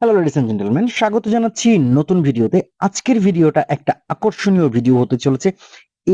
Hello ladies and gentleman স্বাগত জানাচ্ছি নতুন ভিডিওতে। আজকের ভিডিওটা একটা আকর্ষণীয় ভিডিও হতে চলেছে।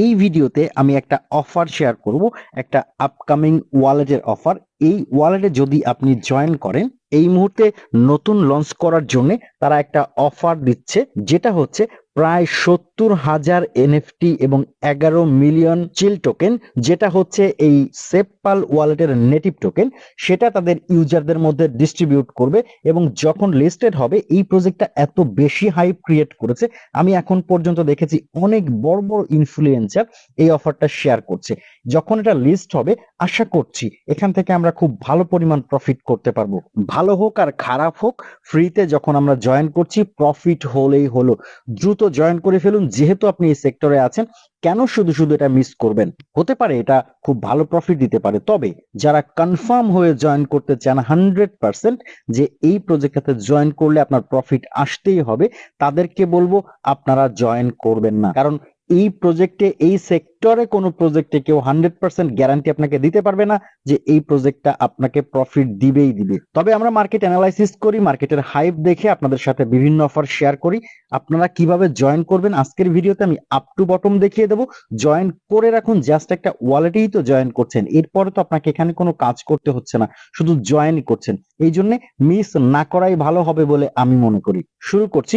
এই ভিডিওতে আমি একটা অফার শেয়ার করব, একটা আপকামিং ওয়ালেটের অফার এই ওয়ালেটে যদি আপনি জয়েন করেন, এই মুহূর্তে নতুন লঞ্চ করার জন্য তারা একটা অফার দিচ্ছে, যেটা হচ্ছে প্রায় সত্তর হাজার এনএফটি এবং এগারো মিলিয়ন চিল টোকেন, যেটা হচ্ছে এই সেপপাল ওয়ালেটের নেটিভ টোকেন, সেটা তাদের ইউজারদের মধ্যে ডিস্ট্রিবিউট করবে এবং যখন লিস্টেড হবে, এই প্রজেক্টটা এত বেশি হাইপ ক্রিয়েট করেছে, আমি এখন পর্যন্ত দেখেছি অনেক বড় বড় ইনফ্লুয়েন্সার এই অফারটা শেয়ার করছে। যখন এটা লিস্ট হবে, আশা করছি এখান থেকে আমরা খুব ভালো পরিমাণ প্রফিট করতে পারব। ভালো হোক আর খারাপ হোক ফ্রিতে যখন আমরা জয়েন করছি প্রফিট হলেই হলো। দ্রুত জয়েন করে ফেলুন, যেহেতু আপনি এই সেক্টরে আছেন, কেন শুধু শুধু এটা মিস করবেন? হতে পারে এটা খুব ভালো প্রফিট দিতে পারে, তবে যারা কনফার্ম হয়ে জয়েন করতে চান হান্ড্রেড পার্সেন্ট যে এই প্রজেক্টটাতে জয়েন করলে আপনার প্রফিট আসতেই হবে, তাদেরকে বলব আপনারা জয়েন করবেন না। কারণ এই প্রজেক্টে এই সেক্টরে কোনো প্রজেক্টে কেউ হান্ড্রেড পার্সেন্ট গ্যারান্টি আপনাকে দিতে পারবে না যে এই প্রজেক্টটা আপনাকে প্রফিট দিবেই দিবে। তবে আমরা মার্কেট অ্যানালাইসিস করি মার্কেটের হাইপ দেখে আপনাদের সাথে বিভিন্ন অফার শেয়ার করি। আপনারা কীভাবে জয়েন করবেন আজকের ভিডিওতে আমি আপ টু বটম দেখিয়ে দেবো। জয়েন করে রাখুন জাস্ট একটা ওয়ালেটেই তো জয়েন করছেন। এরপরে তো আপনাকে এখানে কোনো কাজ করতে হচ্ছে না, শুধু জয়েনই করছেন। এই জন্য মিস না করাই ভালো হবে বলে আমি মনে করি। শুরু করছি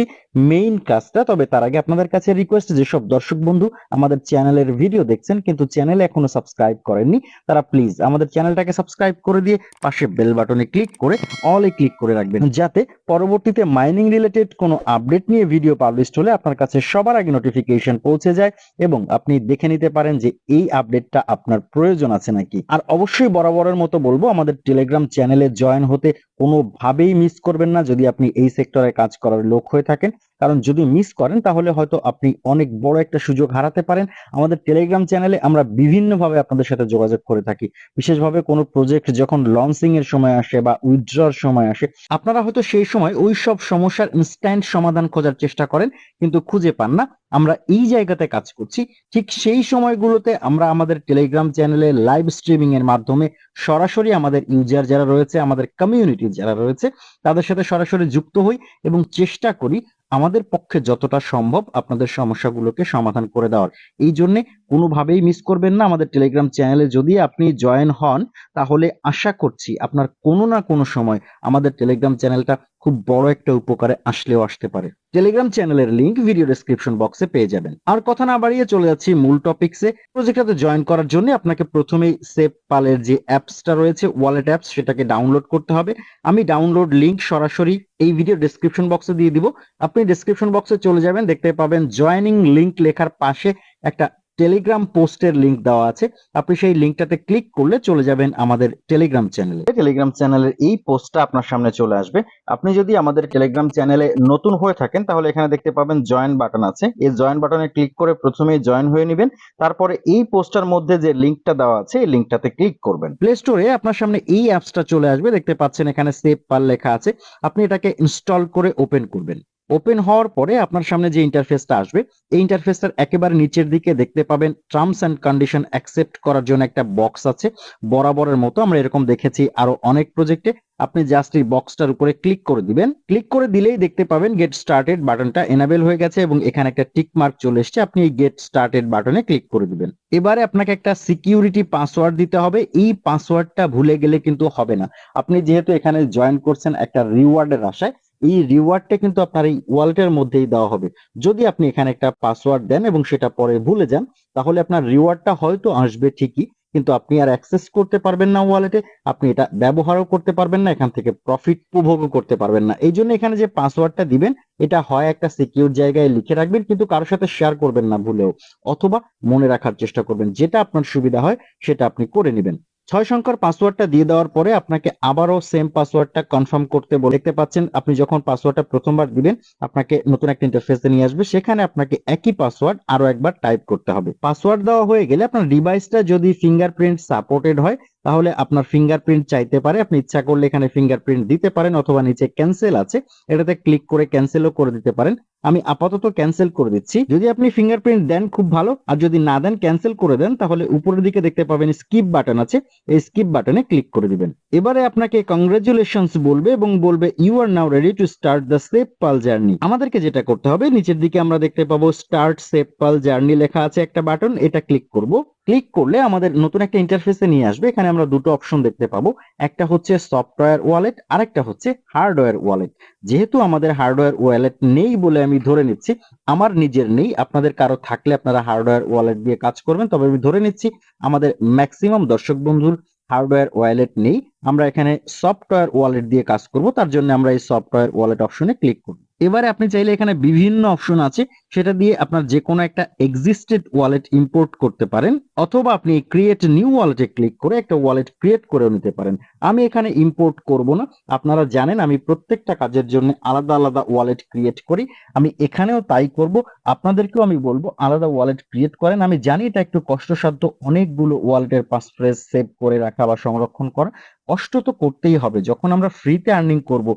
মেইন কাজটা, তবে তার আগে আপনাদের কাছে রিকোয়েস্ট যেসব দর্শক বন্ধু আমাদের চ্যানেলের ভিডিও দেখছেন, কিন্তু চ্যানেলে এখনও সাবস্ক্রাইব করেননি, তারা প্লিজ আমাদের চ্যানেলটাকে সাবস্ক্রাইব করে দিয়ে পাশে বেল বাটনে ক্লিক করে অলে ক্লিক করে রাখবেন, যাতে পরবর্তীতে মাইনিং রিলেটেড কোনো আপডেট নিয়ে ভিডিও পাবলিশ হলে আপনার কাছে সবার আগে নোটিফিকেশন পৌঁছে যায় এবং আপনি দেখে নিতে পারেন যে এই আপডেটটা আপনার প্রয়োজন আছে নাকি। আর অবশ্যই বরাবরের মতো বলব, আমাদের টেলিগ্রাম চ্যানেলে জয়েন হতে কোনোভাবেই মিস করবেন না যদি আপনি এই সেক্টরে কাজ করার লোক হয়ে থাকেন। কারণ যদি মিস করেন, তাহলে হয়তো আপনি অনেক বড় একটা সুযোগ হারাতে পারেন। আমাদের টেলিগ্রাম চ্যানেলে আমরা বিভিন্নভাবে আপনাদের সাথে যোগাযোগ করে থাকি। বিশেষভাবে কোনো প্রজেক্ট যখন লঞ্চিং এর সময় আসে বা উইথড্রর সময় আসে, আপনারা হয়তো সেই সময় ওই সব সমস্যার ইনস্ট্যান্ট সমাধান খোঁজার চেষ্টা করেন, কিন্তু খুঁজে পান না। আমরা এই জায়গাতে কাজ করছি। ঠিক সেই সময়গুলোতে আমরা আমাদের টেলিগ্রাম চ্যানেলে লাইভ স্ট্রিমিং এর মাধ্যমে সরাসরি আমাদের ইউজার যারা রয়েছে, আমাদের কমিউনিটি যারা রয়েছে, তাদের সাথে সরাসরি যুক্ত হই এবং চেষ্টা করি আমাদের পক্ষে যতটা সম্ভব আপনাদের সমস্যাগুলোকে সমাধান করে দেওয়ার। এই জন্যে কোনোভাবেই মিস করবেন না আমাদের টেলিগ্রাম চ্যানেলে যদি আপনি জয়েন হন, তাহলে আশা করছি আপনার কোনো না কোনো সময় আমাদের টেলিগ্রাম চ্যানেলটা খুব বড় একটা উপকারে আসলেও আসতে পারে। টেলিগ্রাম চ্যানেলের লিংক ভিডিও ডেসক্রিপশন বক্সে পেয়ে যাবেন। আর কথা না বাড়িয়ে চলে যাচ্ছি মূল টপিকসে প্রজেক্টটাতে জয়েন করার জন্য আপনাকে প্রথমেই সেভ পালের যে অ্যাপসটা রয়েছে ওয়ালেট অ্যাপস সেটাকে ডাউনলোড করতে হবে। আমি ডাউনলোড লিংক সরাসরি এই ভিডিও ডেসক্রিপশন বক্সে দিয়ে দিব। আপনি ডেসক্রিপশন বক্সে চলে যাবেন, দেখতে পাবেন জয়েনিং লিংক লেখার পাশে একটা টেলিগ্রাম পোস্টের লিংক দেওয়া আছে। আপনি সেই লিংকটাতে ক্লিক করলে চলে যাবেন আমাদের টেলিগ্রাম চ্যানেলে টেলিগ্রাম চ্যানেলের এই পোস্টটা আপনার সামনে চলে আসবে। আপনি যদি আমাদের টেলিগ্রাম চ্যানেলে নতুন হয়ে থাকেন তাহলে এখানে দেখতে পাবেন জয়েন বাটন আছে। এই জয়েন বাটনে ক্লিক করে প্রথমেই জয়েন হয়ে নেবেন। তারপরে এই পোস্টার মধ্যে যে লিংকটা দেওয়া আছে এই লিংকটাতে ক্লিক করবেন। প্লে স্টোরে আপনার সামনে এই অ্যাপসটা চলে আসবে। দেখতে পাচ্ছেন এখানে সেভ পাল লেখা আছে। আপনি এটাকে ইনস্টল করে ওপেন করবেন। ওপেন হওয়ার পরে আপনার সামনে যে ইন্টারফেসটা আসবে, এই ইন্টারফেসটার একেবারে নিচের দিকে দেখতে পাবেন টার্মস অ্যান্ড কন্ডিশন অ্যাকসেপ্ট করার জন্য একটা বক্স আছে। বরাবরের মতো আমরা এরকম দেখেছি আরও অনেক প্রজেক্টে আপনি জাস্ট এই বক্সটার উপরে ক্লিক করে দিবেন। ক্লিক করে দিলেই দেখতে পাবেন গেট স্টার্টেড বাটনটা এনাবেল হয়ে গেছে এবং এখানে একটা টিক মার্ক চলে এসেছে। আপনি এই গেট স্টার্টেড বাটনে ক্লিক করে দিবেন। এবারে আপনাকে একটা সিকিউরিটি পাসওয়ার্ড দিতে হবে। এই পাসওয়ার্ডটা ভুলে গেলে কিন্তু হবে না। আপনি যেহেতু এখানে জয়েন করছেন একটা রিওয়ার্ডের আশায় এই রিওয়ার্ডটা কিন্তু আপনার এই ওয়ালেটের মধ্যেই দেওয়া হবে। যদি আপনি এখানে একটা পাসওয়ার্ড দেন এবং সেটা পরে ভুলে যান, তাহলে আপনার রিওয়ার্ডটা হয়তো আসবে ঠিকই, কিন্তু আপনি আর অ্যাক্সেস করতে পারবেন না ওয়ালেটে আপনি এটা ব্যবহারও করতে পারবেন না, এখান থেকে প্রফিট উপভোগও করতে পারবেন না। এই জন্য এখানে যে পাসওয়ার্ডটা দিবেন, এটা হয় একটা সিকিউর জায়গায় লিখে রাখবেন, কিন্তু কারোর সাথে শেয়ার করবেন না ভুলেও, অথবা মনে রাখার চেষ্টা করবেন, যেটা আপনার সুবিধা হয়, সেটা আপনি করে নেবেন। ছয় সংখ্যার পাসওয়ার্ডটা দিয়ে দেওয়ার পরে আপনাকে আবারও সেম পাসওয়ার্ডটা কনফার্ম করতে বলে দেখতে পাচ্ছেন, আপনি যখন পাসওয়ার্ডটা প্রথমবার দিবেন, আপনাকে নতুন একটা ইন্টারফেসে নিয়ে আসবে। সেখানে আপনাকে একই পাসওয়ার্ড আরও একবার টাইপ করতে হবে। পাসওয়ার্ড দেওয়া হয়ে গেলে আপনার ডিভাইসটা যদি ফিঙ্গারপ্রিন্ট সাপোর্টেড হয় তাহলে আপনার ফিঙ্গারপ্রিন্ট চাইতে পারে। আপনি ইচ্ছা করলে এখানে ফিঙ্গারপ্রিন্ট দিতে পারেন অথবা নিচে ক্যান্সেল আছে। এটাতে ক্লিক করে ক্যান্সেলও করে দিতে পারেন। আমি আপাতত ক্যান্সেল করে দিচ্ছি। যদি আপনি ফিঙ্গারপ্রিন্ট দেন, খুব ভালো। আর যদি না দেন ক্যান্সেল করে দেন, তাহলে উপরের দিকে দেখতে পাবেন স্কিপ বাটন আছে। এই স্কিপ বাটনে ক্লিক করে দিবেন। এবারে আপনাকে কংগ্রেচুলেশনস বলবে এবং বলবে you are now ready to start the SafePal journey আমাদেরকে যেটা করতে হবে, নিচের দিকে আমরা দেখতে পাবো স্টার্ট সেফ পাল জার্নি লেখা আছে একটা বাটন এটা ক্লিক করব। ক্লিক করলে আমাদের নতুন একটা ইন্টারফেসে নিয়ে আসবে। এখানে আমরা দুটো অপশন দেখতে পাবো। একটা হচ্ছে সফটওয়্যার ওয়ালেট আর একটা হচ্ছে হার্ডওয়্যার ওয়ালেট যেহেতু আমাদের হার্ডওয়্যার ওয়ালেট নেই বলে আমি ধরে নিচ্ছি, আমার নিজের নেই, আপনাদের কারও থাকলে আপনারা হার্ডওয়্যার ওয়ালেট দিয়ে কাজ করবেন, তবে আমি ধরে নিচ্ছি, আমাদের ম্যাক্সিমাম দর্শক বন্ধুর হার্ডওয়্যার ওয়ালেট নেই। আমরা এখানে সফটওয়্যার ওয়ালেট দিয়ে কাজ করব, তার জন্য আমরা এই সফটওয়্যার ওয়ালেট অপশনে ক্লিক করব। এবারে আপনি চাইলে এখানে বিভিন্ন অপশন আছে। সেটা দিয়ে আপনার যে কোনো একটা এক্সিস্টেড ওয়ালেট ইম্পোর্ট করতে পারেন, অথবা আপনি ক্রিয়েট নিউ ওয়ালেটে ক্লিক করে একটা ওয়ালেট ক্রিয়েট করেও নিতে পারেন। আমি এখানে ইম্পোর্ট করব না। আপনারা জানেন আমি প্রত্যেকটা কাজের জন্য আলাদা আলাদা ওয়ালেট ক্রিয়েট করি। আমি এখানেও তাই করব। আপনাদেরকেও আমি বলব, আলাদা ওয়ালেট ক্রিয়েট করেন। আমি জানি এটা একটু কষ্টসাধ্য অনেকগুলো ওয়ালেটের পাসফ্রেজ সেভ করে রাখা বা সংরক্ষণ করা। কষ্ট তো করতেই হবে। যখন আমরা ফ্রিতে আর্নিং করব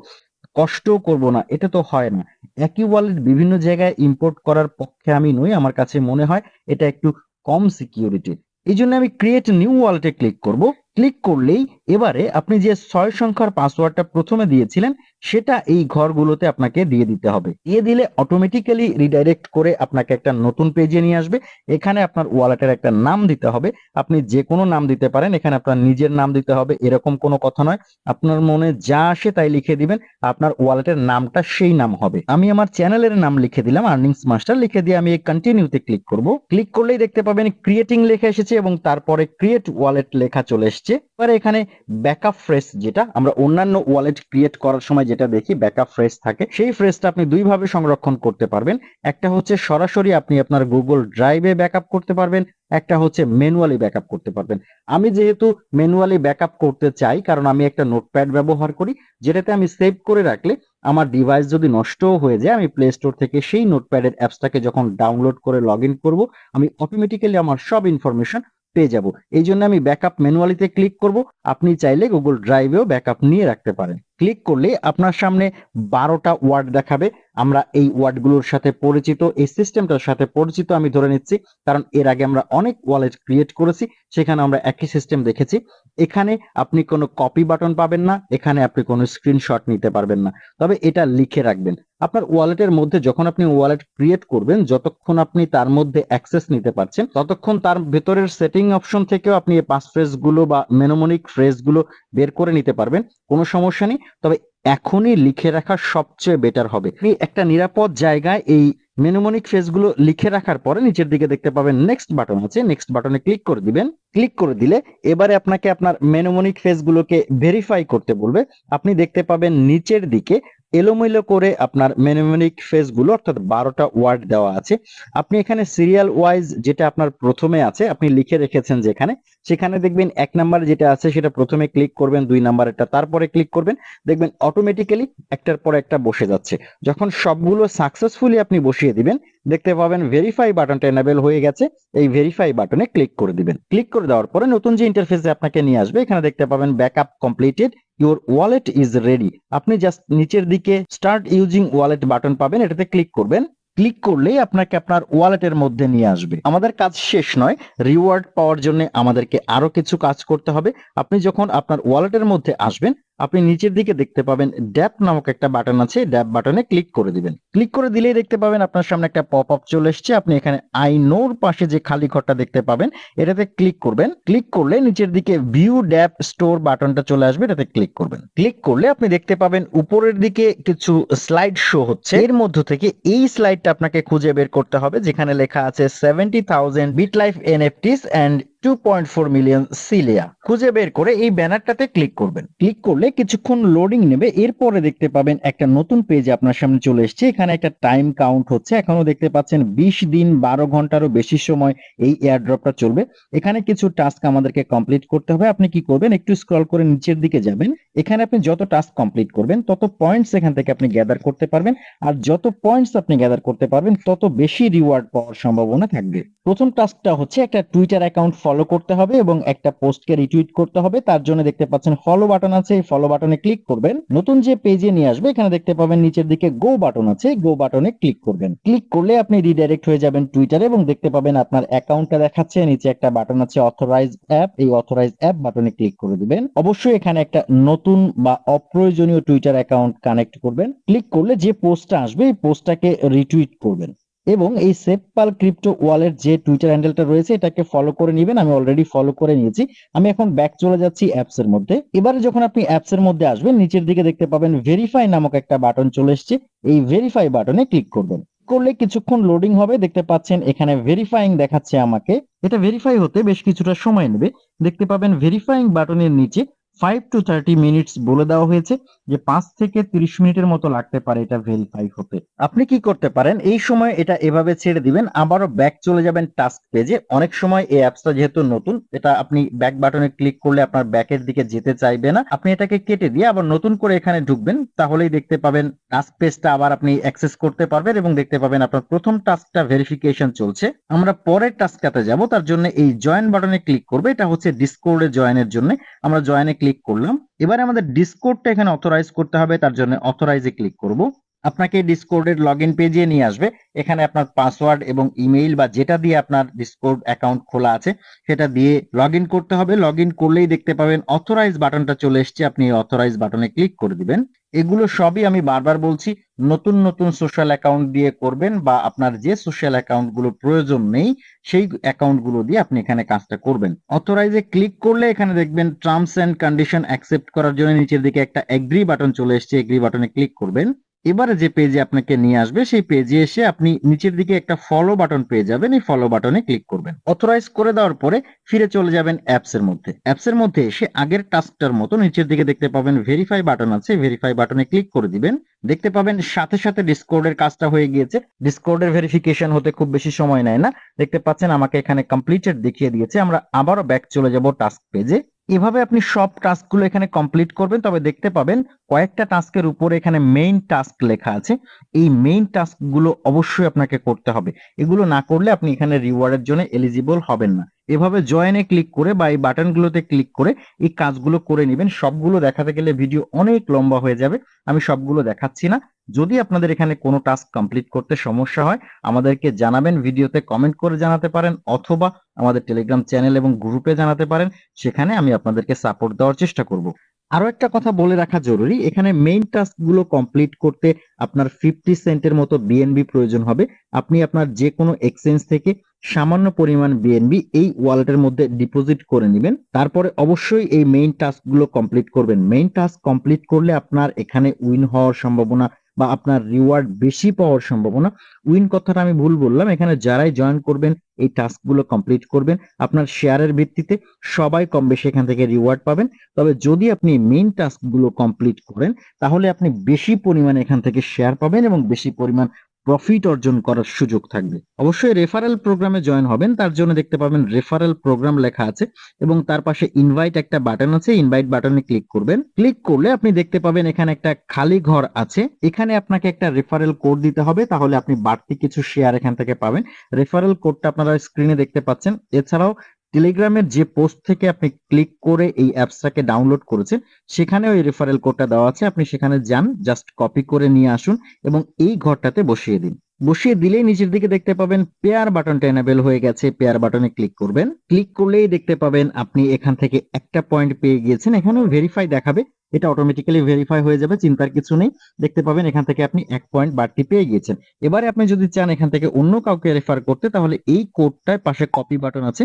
কষ্টও করব না, এটা তো হয় না। একই ওয়ালেট বিভিন্ন জায়গায় ইম্পোর্ট করার পক্ষে আমি নই, আমার কাছে মনে হয় এটা একটু কম সিকিউরিটি এই জন্য আমি ক্রিয়েট নিউ ওয়ালেটে ক্লিক করব। ক্লিক করলেই এবারে আপনি যে ছয় সংখ্যার পাসওয়ার্ডটা প্রথমে দিয়েছিলেন, সেটা এই ঘরগুলোতে আপনাকে দিয়ে দিতে হবে। দিয়ে দিলে অটোমেটিক্যালি রিডাইরেক্ট করে আপনাকে একটা নতুন পেজে নিয়ে আসবে। এখানে আপনার ওয়ালেটের একটা নাম দিতে হবে। আপনি যে কোনো নাম দিতে পারেন। এখানে আপনার নিজের নাম দিতে হবে। এরকম কোনো কথা নয়। আপনার মনে যা আসে তাই লিখে দিবেন। আপনার ওয়ালেটের নামটা সেই নাম হবে। আমি আমার চ্যানেলের নাম লিখে দিলাম আর্নিংস মাস্টার লিখে দিয়ে আমি এই কন্টিনিউতে ক্লিক করব। ক্লিক করলেই দেখতে পাবেন ক্রিয়েটিং লেখা এসেছে এবং তারপরে ক্রিয়েট ওয়ালেট লেখা চলে এসছে এবারে এখানে ব্যাকআপ ফ্রেস যেটা, আমরা অন্যান্য ওয়ালেট ক্রিয়েট করার সময় যেটা দেখি ব্যাকআপ ফ্রেস থাকে। সেই ফ্রেসটা আপনি দুই ভাবে সংরক্ষণ করতে পারবেন। একটা হচ্ছে সরাসরি আপনি আপনার গুগল ড্রাইভে ব্যাকআপ করতে পারবেন, একটা হচ্ছে ম্যানুয়ালি ব্যাকআপ করতে পারবেন। আমি যেহেতু ম্যানুয়ালি ব্যাকআপ করতে চাই, কারণ আমি একটা নোটপ্যাড ব্যবহার করি, যেটাতে আমি সেভ করে রাখলে আমার ডিভাইস যদি নষ্টও হয়ে যায়, আমি প্লে স্টোর থেকে সেই নোটপ্যাডের অ্যাপসটাকে যখন ডাউনলোড করে লগ ইন করব, আমি অটোমেটিক্যালি আমার সব ইনফরমেশন পেয়ে যাব। এই জন্য আমি ব্যাকআপ ম্যানুয়ালিতে ক্লিক করব। আপনি চাইলে গুগল ড্রাইভেও ব্যাকআপ নিয়ে রাখতে পারেন। ক্লিক করলে আপনার সামনে বারোটা ওয়ার্ড দেখাবে। আমরা এই ওয়ার্ডগুলোর সাথে পরিচিত, এই সিস্টেমটার সাথে পরিচিত আমি ধরে নিচ্ছি, কারণ এর আগে আমরা অনেক ওয়ালেট ক্রিয়েট করেছি, সেখানে আমরা একই সিস্টেম দেখেছি। এখানে আপনি কোনো কপি বাটন পাবেন না, এখানে আপনি কোনো স্ক্রিনশট নিতে পারবেন না। তবে এটা লিখে রাখবেন। আপনার ওয়ালেটের মধ্যে যখন আপনি ওয়ালেট ক্রিয়েট করবেন, যতক্ষণ আপনি তার মধ্যে অ্যাক্সেস নিতে পারছেন, ততক্ষণ তার ভেতরের সেটিং অপশন থেকেও আপনি এই পাস ফ্রেজগুলো বা মেনোমনিক ফ্রেজগুলো বের করে নিতে পারবেন। কোনো সমস্যা নেই। তবে এখনই লিখে রাখা সবচেয়ে বেটার হবে। আপনি একটা নিরাপদ জায়গায় এই মেনোমনিক ফেজগুলো লিখে রাখার পরে নিচের দিকে দেখতে পাবেন নেক্সট বাটন আছে। নেক্সট বাটনে ক্লিক করে দিবেন। ক্লিক করে দিলে এবারে আপনাকে আপনার মেনোমনিক ফেজগুলোকে ভেরিফাই করতে বলবে। আপনি দেখতে পাবেন নিচের দিকে এলোমেলো করে আপনার মেনোমনিক ফেজগুলো অর্থাৎ বারোটা ওয়ার্ড দেওয়া আছে। আপনি এখানে সিরিয়াল ওয়াইজ যেটা আপনার প্রথমে আছে, আপনি লিখে রেখেছেন যেখানে, সেখানে দেখবেন এক নাম্বার যেটা আছে, সেটা প্রথমে ক্লিক করবেন, দুই নাম্বারটা তারপরে ক্লিক করবেন, দেখবেন অটোমেটিক্যালি একটার পর একটা বসে যাচ্ছে। যখন সবগুলো সাকসেসফুলি আপনি বসিয়ে দিবেন দেখতে পাবেন ভেরিফাই বাটনটা এনাবেল হয়ে গেছে। এই ভেরিফাই বাটনে ক্লিক করে দিবেন। ক্লিক করে দেওয়ার পরে নতুন যে ইন্টারফেসে আপনাকে নিয়ে আসবে, এখানে দেখতে পাবেন backup completed your wallet is ready আপনি জাস্ট নিচের দিকে স্টার্ট ইউজিং ওয়ালেট বাটন পাবেন, এটাতে ক্লিক করবেন। ক্লিক করলেই আপনাকে আপনার ওয়ালেটের মধ্যে নিয়ে আসবে। আমাদের কাজ শেষ নয় রিওয়ার্ড পাওয়ার জন্য আমাদেরকে আরও কিছু কাজ করতে হবে। আপনি যখন আপনার ওয়ালেটের মধ্যে আসবেন আপনি নিচের দিকে দেখতে পাবেন ড্যাপ নামক একটা বাটন আছে ড্যাপ বাটনে ক্লিক করে দিবেন। ক্লিক করে দিলেই দেখতে পাবেন আপনার সামনে একটা পপ আপ চলে এসছে। আপনি এখানে আই নোর পাশে যে খালি ঘরটা দেখতে পাবেন, এটাতে ক্লিক করবেন। ক্লিক করলে নিচের দিকে ভিউ ড্যাপ স্টোর বাটনটা চলে আসবে, এটাতে ক্লিক করবেন। ক্লিক করলে আপনি দেখতে পাবেন উপরের দিকে কিছু স্লাইড শো হচ্ছে। এর মধ্য থেকে এই স্লাইডটা আপনাকে খুঁজে বের করতে হবে, যেখানে লেখা আছে seventy thousand bit life NFTs and two point four million cilia খুঁজে বের করে এই ব্যানারটাতে ক্লিক করবেন। ক্লিক করলে কিছুক্ষণ লোডিং নেবে, এরপরে দেখতে পাবেন একটা নতুন পেজ আপনার সামনে চলে এসেছে। এখানে একটা টাইম কাউন্ট হচ্ছে। এখনও দেখতে পাচ্ছেন বিশ দিন বারো ঘন্টারও বেশি সময় এই এয়ারড্রপটা চলবে। এখানে কিছু টাস্ক আমাদেরকে কমপ্লিট করতে হবে। আপনি কি করবেন? একটু স্ক্রল করে নিচের দিকে যাবেন। এখানে আপনি যত টাস্ক কমপ্লিট করবেন, তত পয়েন্টস এখান থেকে আপনি গ্যাদার করতে পারবেন। আর যত পয়েন্টস আপনি গ্যাদার করতে পারবেন, তত বেশি রিওয়ার্ড পাওয়ার সম্ভাবনা থাকবে। প্রথম টাস্কটা হচ্ছে একটা টুইটার অ্যাকাউন্ট ফলো করতে হবে এবং একটা পোস্টকে রিটুইট করতে হবে। তার জন্য দেখতে পাচ্ছেন ফলো বাটন আছে। এই ফলো বাটনে ক্লিক করবেন। নতুন যে পেজে নিয়ে আসবে, এখানে দেখতে পাবেন নিচের দিকে গো বাটন আছে। গো বাটনে ক্লিক করবেন। ক্লিক করলে আপনি রিডাইরেক্ট হয়ে যাবেন টুইটারে এবং দেখতে পাবেন আপনার অ্যাকাউন্টটা দেখাচ্ছে। নিচে একটা বাটন আছে অথরাইজ অ্যাপ এই অথরাইজ অ্যাপ বাটনে ক্লিক করে দিবেন। অবশ্যই এখানে একটা নতুন বা অপ্রয়োজনীয় টুইটার অ্যাকাউন্ট কানেক্ট করবেন। ক্লিক করলে যে পোস্টটা আসবে, এই পোস্টটাকে রিটুইট করবেন। এবং এই সেফপাল ক্রিপ্টো ওয়ালেট যে টুইটার হ্যান্ডেলটা রয়েছে, এটাকে ফলো করে নেবেন। আমি অলরেডি ফলো করে নিয়েছি। আমি এখন ব্যাক চলে যাচ্ছি অ্যাপস এর মধ্যে। এবারে যখন আপনি অ্যাপস এর মধ্যে আসবেন, নিচের দিকে দেখতে পাবেন ভেরিফাই নামক একটা বাটন চলে এসেছে। এই ভেরিফাই বাটনে ক্লিক করবেন। করলে কিছুক্ষণ লোডিং হবে। দেখতে পাচ্ছেন এখানে ভেরিফাইং দেখাচ্ছে আমাকে। এটা ভেরিফাই হতে বেশ কিছুটা সময় নেবে। দেখতে পাবেন ভেরিফাইং বাটনের নিচে ফাইভ টু থার্টি মিনিটস বলে দেওয়া হয়েছে যে পাঁচ থেকে তিরিশ মিনিটের মতো লাগতে পারে এটা ভেরিফাই হতে। আপনি কি করতে পারেন? এই সময় এটা এভাবে ছেড়ে দিবেন, আবারও ব্যাক চলে যাবেন টাস্ক পেজে অনেক সময় এই অ্যাপসটা যেহেতু নতুন, এটা আপনি ব্যাক বাটনে ক্লিক করলে আপনার ব্যাকের দিকে যেতে চাইবে না। আপনি এটাকে কেটে দিয়ে আবার নতুন করে এখানে ঢুকবেন, তাহলেই দেখতে পাবেন টাস্ক পেজটা আবার আপনি অ্যাক্সেস করতে পারবেন এবং দেখতে পাবেন আপনার প্রথম টাস্কটা ভেরিফিকেশন চলছে। আমরা পরের টাস্কটাতে যাব, তার জন্য এই জয়েন বাটনে ক্লিক করবে। এটা হচ্ছে ডিসকোর্ডে জয়েনের জন্য। আমরা জয়েনে ক্লিক করলাম। এবারে আমাদের ডিসকোডটা এখানে অথরাইজ করতে হবে, তার জন্য অথরাইজে ক্লিক করব। আপনাকে ডিসকোর্ডের লগ ইন পেজে নিয়ে আসবে। এখানে আপনার পাসওয়ার্ড এবং ইমেইল বা যেটা দিয়ে আপনার ডিসকোড অ্যাকাউন্ট খোলা আছে, সেটা দিয়ে লগ করতে হবে। লগ করলেই দেখতে পাবেন অথরাইজ বাটনটা চলে এসছে। আপনি এই অথরাইজ বাটনে ক্লিক করে দিবেন। এগুলো সবই আমি বারবার বলছি, নতুন নতুন সোশ্যাল অ্যাকাউন্ট দিয়ে করবেন বা আপনার যে সোশ্যাল অ্যাকাউন্টগুলো প্রয়োজন নেই, সেই অ্যাকাউন্টগুলো দিয়ে আপনি এখানে কাজটা করবেন। অথরাইজে ক্লিক করলে এখানে দেখবেন টার্মস এন্ড কন্ডিশন অ্যাকসেপ্ট করার জন্য নিচের দিকে একটা এগ্রি বাটন চলে এসছে এগ্রি বাটনে ক্লিক করবেন। এবারে যে পেজে আপনাকে নিয়ে আসবে, সেই পেজে এসে আপনি নিচের দিকে একটা ফলো বাটন পেয়ে যাবেন। এই ফলো বাটনে ক্লিক করবেন। অথরাইজ করে দেওয়ার পরে ফিরে চলে যাবেন অ্যাপস এর মধ্যে। অ্যাপস এর মধ্যে এসে আগের টাস্কটার মতো নিচের দিকে দেখতে পাবেন ভেরিফাই বাটন আছে। ভেরিফাই বাটনে ক্লিক করে দিবেন। দেখতে পাবেন সাথে সাথে ডিসকোর্ডের কাজটা হয়ে গিয়েছে। ডিসকোর্ডের ভেরিফিকেশন হতে খুব বেশি সময় নেয় না। দেখতে পাচ্ছেন আমাকে এখানে কমপ্লিটেড দেখিয়ে দিয়েছে। আমরা আবারও ব্যাক চলে যাব টাস্ক পেজে এভাবে আপনি সব টাস্কগুলো এখানে কমপ্লিট করবেন, তবে দেখতে পাবেন কয়েকটা টাস্কের উপরে এখানে মেইন টাস্ক লেখা আছে। এই মেইন টাস্কগুলো অবশ্যই আপনাকে করতে হবে। এগুলো না করলে আপনি এখানে রিওয়ার্ডের জন্য এলিজিবল হবেন না। এভাবে জয়েনে ক্লিক করে বা এই বাটনগুলোতে ক্লিক করে এই কাজগুলো করে নেবেন। সবগুলো দেখাতে গেলে ভিডিও অনেক লম্বা হয়ে যাবে। আমি সবগুলো দেখাচ্ছি না। যদি আপনাদের এখানে কোনো টাস্ক কমপ্লিট করতে সমস্যা হয়, আমাদেরকে জানাবেন, ভিডিওতে কমেন্ট করে জানাতে পারেন, অথবা আমাদের টেলিগ্রাম চ্যানেল এবং গ্রুপে জানাতে পারেন, সেখানে আমি আপনাদেরকে সাপোর্ট দেওয়ার চেষ্টা করব। আরও একটা কথা বলে রাখা জরুরি, এখানে মেইন টাস্কগুলো কমপ্লিট করতে আপনার ফিফটি সেন্টের মতো বিএনবি প্রয়োজন হবে। আপনি আপনার যে কোনো এক্সচেঞ্জ থেকে সামান্য পরিমাণ বিএনবি এই ওয়ালেটের মধ্যে ডিপোজিট করে নেবেন। তারপরে অবশ্যই এই মেইন টাস্কগুলো কমপ্লিট করবেন। মেইন টাস্ক কমপ্লিট করলে আপনার এখানে উইন হওয়ার সম্ভাবনা বা আপনার রিওয়ার্ড বেশি পাওয়ার সম্ভাবনা উইন কথাটা আমি ভুল বললাম। এখানে যারাই জয়েন করবেন, এই টাস্কগুলো কমপ্লিট করবেন। আপনার শেয়ারের ভিত্তিতে সবাই কম বেশি এখান থেকে রিওয়ার্ড পাবেন। তবে যদি আপনি মেইন টাস্কগুলো কমপ্লিট করেন, তাহলে আপনি বেশি পরিমাণে এখান থেকে শেয়ার পাবেন এবং বেশি পরিমাণ প্রফিট অর্জন করার সুযোগ থাকবে। অবশ্যই রেফারেল প্রোগ্রামে জয়েন হবেন, তার জন্য দেখতে পাবেন রেফারেল প্রোগ্রাম লেখা আছে এবং তার পাশে ইনভাইট একটা বাটন আছে ইনভাইট বাটনে ক্লিক করবেন। ক্লিক করলে আপনি দেখতে পাবেন এখানে একটা খালি ঘর আছে, এখানে আপনাকে একটা রেফারেল কোড দিতে হবে, তাহলে আপনি বাড়তি কিছু শেয়ার এখান থেকে পাবেন। রেফারেল কোডটা আপনারা স্ক্রিনে দেখতে পাচ্ছেন। এছাড়াও টেলিগ্রামের যে পোস্ট থেকে আপনি ক্লিক করে এই অ্যাপসটাকে ডাউনলোড করেছেন সেখানে ওই রেফারেল কোডটা দেওয়া আছে। আপনি সেখানে যান জাস্ট কপি করে নিয়ে আসুন এবং এই ঘরটাতে বসিয়ে দিন। বসিয়ে দিলেই নিচের দিকে দেখতে পাবেন পেয়ার বাটনটা এনেবেল হয়ে গেছে। পেয়ার বাটনে ক্লিক করবেন। ক্লিক করলেই দেখতে পাবেন আপনি এখান থেকে একটা পয়েন্ট পেয়ে গিয়েছেন। এখানেও ভেরিফাই দেখাবে। এটা অটোমেটিক্যালি ভেরিফাই হয়ে যাবে, চিন্তার কিছু নেই। দেখতে পাবেন এখান থেকে আপনি এক পয়েন্ট বাড়তি পেয়ে গিয়েছেন। এবারে আপনি যদি চান এখান থেকে অন্য কাউকে রেফার করতে, তাহলে এই কোডটায় পাশে কপি বাটন আছে।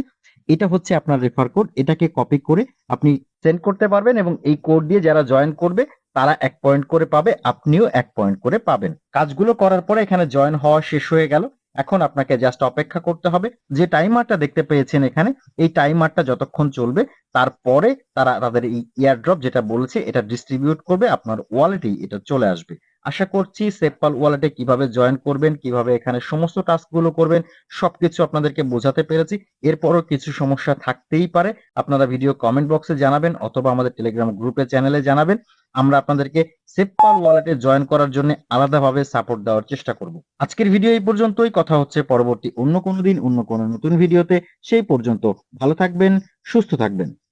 এটা হচ্ছে আপনার রেফার কোড এটাকে কপি করে আপনি সেন্ড করতে পারবেন এবং এই কোড দিয়ে যারা জয়েন করবে, তারা এক পয়েন্ট করে পাবে, আপনিও এক পয়েন্ট করে পাবেন। কাজগুলো করার পরে এখানে জয়েন হওয়া শেষ হয়ে গেল। এখন আপনাকে জাস্ট অপেক্ষা করতে হবে। যে টাইমারটা দেখতে পেয়েছেন এখানে, এই টাইমারটা যতক্ষণ চলবে, তারপরে তারা তাদের এই ইয়ারড্রপ যেটা বলেছে, এটা ডিস্ট্রিবিউট করবে, আপনার ওয়ালেটেই এটা চলে আসবে। আশা করছি সেপপাল ওয়ালেটে কীভাবে জয়েন করবেন, কীভাবে এখানে সমস্ত টাস্কগুলো করবেন, সবকিছু আপনাদেরকে বোঝাতে পেরেছি। এরপরও কিছু সমস্যা থাকতেই পারে। আপনারা ভিডিও কমেন্ট বক্সে জানাবেন অথবা আমাদের টেলিগ্রাম গ্রুপে চ্যানেলে জানাবেন। আমরা আপনাদেরকে সেপপাল ওয়ালেটে জয়েন করার জন্য আলাদাভাবে সাপোর্ট দেওয়ার চেষ্টা করব। আজকের ভিডিও এই পর্যন্তই। কথা হচ্ছে পরবর্তী অন্য কোনো দিন, অন্য কোনো নতুন ভিডিওতে সেই পর্যন্ত ভালো থাকবেন, সুস্থ থাকবেন।